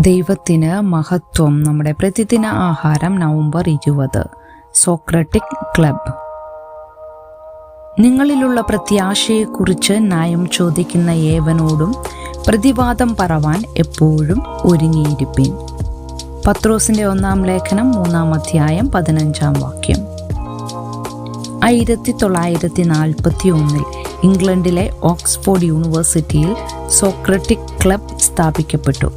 ദൈവത്തിന് മഹത്വം നമ്മുടെ പ്രതിദിന ആഹാരം നവംബർ ഇരുപത്. Socratic club. നിങ്ങളിലുള്ള പ്രത്യാശയെക്കുറിച്ച് നയം ചോദിക്കുന്ന ഏവനോടും പ്രതിവാദം പറവാൻ എപ്പോഴും ഒരുങ്ങിയിരിപ്പിൻ. പത്രോസിന്റെ ഒന്നാം ലേഖനം മൂന്നാം അധ്യായം പതിനഞ്ചാം വാക്യം. ആയിരത്തി തൊള്ളായിരത്തി നാൽപ്പത്തി ഒന്നിൽ ഇംഗ്ലണ്ടിലെ ഓക്സ്ഫോർഡ് യൂണിവേഴ്സിറ്റിയിൽ സോക്രട്ടിക് ക്ലബ് സ്ഥാപിക്കപ്പെട്ടു.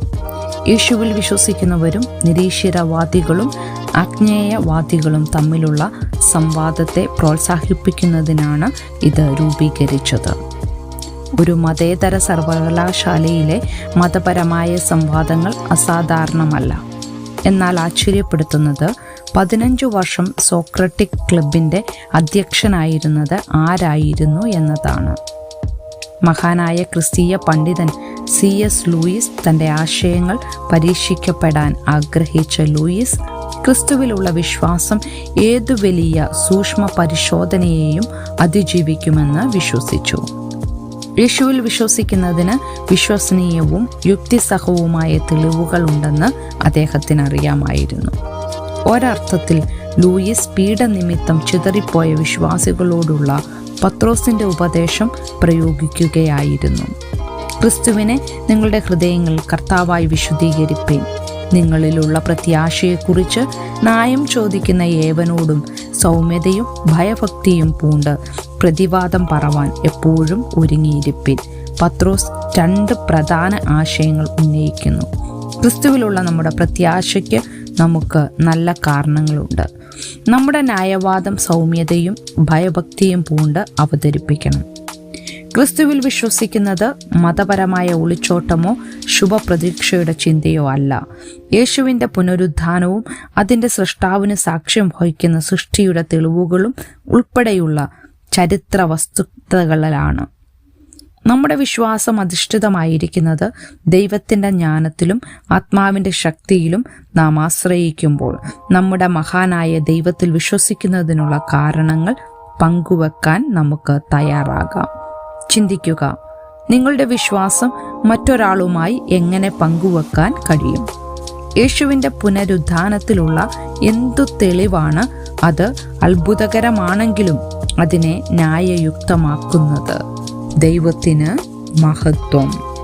യേശുവിൽ വിശ്വസിക്കുന്നവരും നിരീശ്വരവാദികളും അജ്ഞേയവാദികളും തമ്മിലുള്ള സംവാദത്തെ പ്രോത്സാഹിപ്പിക്കുന്നതിനാണ് ഇത് രൂപീകരിച്ചത്. ഒരു മതേതര സർവകലാശാലയിലെ മതപരമായ സംവാദങ്ങൾ അസാധാരണമല്ല. എന്നാൽ ആശ്ചര്യപ്പെടുത്തുന്നത് പതിനഞ്ചു വർഷം സോക്രട്ടിക് ക്ലബിന്റെ അധ്യക്ഷനായിരുന്നത് ആരായിരുന്നു എന്നതാണ്. മഹാനായ ക്രിസ്തീയ പണ്ഡിതൻ സി എസ് ലൂയിസ് തന്റെ ആശയങ്ങൾ പരീക്ഷിക്കപ്പെടാൻ ആഗ്രഹിച്ച ലൂയിസ് ക്രിസ്തുവിലുള്ള വിശ്വാസം ഏതു വലിയ സൂക്ഷ്മ പരിശോധനയെയും അതിജീവിക്കുമെന്ന് വിശ്വസിച്ചു. യേശുവിൽ വിശ്വസിക്കുന്നതിന് വിശ്വസനീയവും യുക്തിസഹവുമായ തെളിവുകൾ ഉണ്ടെന്ന് അദ്ദേഹത്തിന് അറിയാമായിരുന്നു ഒരർത്ഥത്തിൽ ലൂയിസ് പീഡനിമിത്തം ചിതറിപ്പോയ വിശ്വാസികളോടുള്ള പത്രോസിന്റെ ഉപദേശം പ്രയോഗിക്കുകയായിരുന്നു. ക്രിസ്തുവിനെ നിങ്ങളുടെ ഹൃദയങ്ങൾ കർത്താവായി വിശുദ്ധീകരിപ്പേൻ. നിങ്ങളിലുള്ള പ്രത്യാശയെക്കുറിച്ച് നായം ചോദിക്കുന്ന ഏവനോടും സൗമ്യതയും ഭയഭക്തിയും പൂണ്ട് പ്രതിവാദം പറവാൻ എപ്പോഴും ഒരുങ്ങിയിരിപ്പിൻ. പത്രോസ് രണ്ട് പ്രധാന ആശയങ്ങൾ ഉന്നയിക്കുന്നു. ക്രിസ്തുവിലുള്ള നമ്മുടെ പ്രത്യാശയ്ക്ക് നമുക്ക് നല്ല കാരണങ്ങളുണ്ട്. നമ്മുടെ ന്യായവാദം സൗമ്യതയും ഭയഭക്തിയും പൂണ്ട് അവതരിപ്പിക്കണം. ക്രിസ്തുവിൽ വിശ്വസിക്കുന്നത് മതപരമായ ഒളിച്ചോട്ടമോ ശുഭപ്രതീക്ഷയുടെ ചിന്തയോ അല്ല. യേശുവിന്റെ പുനരുദ്ധാനവും അതിന്റെ സൃഷ്ടാവിന് സാക്ഷ്യം വഹിക്കുന്ന സൃഷ്ടിയുടെ തെളിവുകളും ഉൾപ്പെടെയുള്ള ചരിത്ര വസ്തുതകളിലാണ് നമ്മുടെ വിശ്വാസം അധിഷ്ഠിതമായിരിക്കുന്നത് ദൈവത്തിന്റെ ജ്ഞാനത്തിലും ആത്മാവിന്റെ ശക്തിയിലും നാം ആശ്രയിക്കുമ്പോൾ നമ്മുടെ മഹാനായ ദൈവത്തിൽ വിശ്വസിക്കുന്നതിനുള്ള കാരണങ്ങൾ പങ്കുവെക്കാൻ നമുക്ക് തയ്യാറാകാം. ചിന്തിക്കുക നിങ്ങളുടെ വിശ്വാസം മറ്റൊരാളുമായി എങ്ങനെ പങ്കുവെക്കാൻ കഴിയും? യേശുവിന്റെ പുനരുദ്ധാനത്തിലുള്ള എന്തു തെളിവാണ് അത് അത്ഭുതകരമാണെങ്കിലും അതിനെ ന്യായയുക്തമാക്കുന്നത്? ദൈവത്തിന് മഹത്വം.